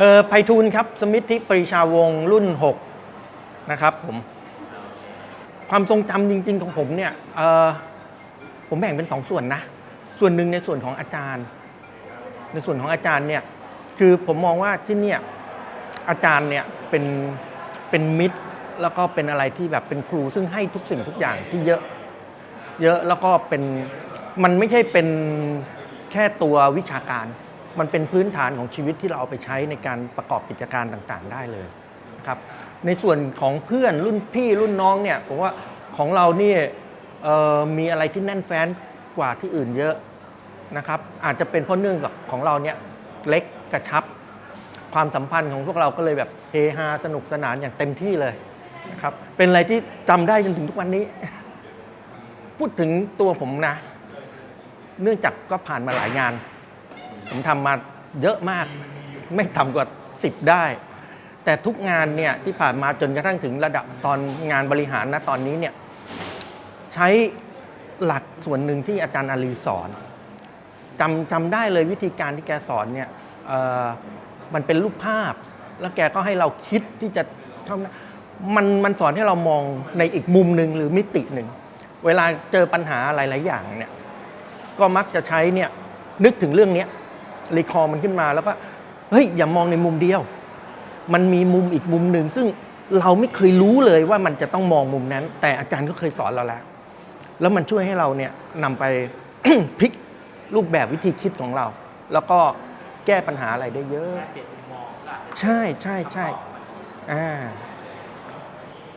เออไพฑูรย์ครับ สมิทธิปรีชาวงรุ่น 6 นะครับผม ความทรงจำจริง ๆ ของผมเนี่ยเออผมแบ่งเป็นสองส่วนนะ ส่วนหนึ่งในส่วนของอาจารย์ ในส่วนของอาจารย์เนี่ย คือผมมองว่าที่เนี่ยอาจารย์เนี่ยเป็นเป็นมิตร แล้วก็เป็นอะไรที่แบบเป็นครูซึ่งให้ทุกสิ่งทุกอย่างที่เยอะ เยอะแล้วก็เป็นมันไม่ใช่เป็นแค่ตัววิชาการ มันเป็นพื้นฐานของชีวิตที่เราเอาไปใช้ในการประกอบกิจการต่างๆ ได้เลยครับในส่วนของเพื่อนรุ่นพี่รุ่นน้องเนี่ยผมว่าของเรานี่มีอะไรที่แน่นแฟ้นกว่าที่อื่นเยอะนะครับอาจจะเป็นเพราะเนื่องจากของเราเนี่ยเล็กกระชับ ความสัมพันธ์ของพวกเราก็เลยแบบเฮฮาสนุกสนานอย่างเต็มที่เลยนะครับเป็นอะไรที่จำได้จนถึงทุกวันนี้ พูดถึงตัวผมนะ เนื่องจากก็ผ่านมาหลายงาน ผมทำมาเยอะมาก ไม่ต่ำกว่า 10 ได้ แต่ทุกงานเนี่ยที่ผ่านมาจนกระทั่งถึงระดับตอนงานบริหารนะตอนนี้เนี่ยใช้หลักส่วนหนึ่งที่อาจารย์อาลีสอนจำจำได้เลยวิธีการที่แกสอนเนี่ยมันเป็นรูปภาพ แล้วแกก็ให้เราคิดที่จะทำมันมันสอนให้เรามองในอีกมุมหนึ่งหรือมิติหนึ่ง เวลาเจอปัญหาหลาย ๆ อย่างเนี่ย ก็มักจะใช้เนี่ยนึกถึงเรื่องเนี้ย รีคอร์มันขึ้นมาแล้วก็เฮ้ยอย่ามองในมุมเดียว มันมีมุมอีกมุมหนึ่งซึ่งเราไม่เคยรู้เลยว่ามันจะต้องมองมุมนั้น แต่อาจารย์ก็เคยสอนเราแล้ว แล้วมันช่วยให้เราเนี่ยนำไปพลิกรูปแบบวิธีคิดของเรา แล้วก็แก้ปัญหาอะไรได้เยอะเปลี่ยนมุมมองก็อาจจะใช่ใช่ใช่ต่อมันอ่า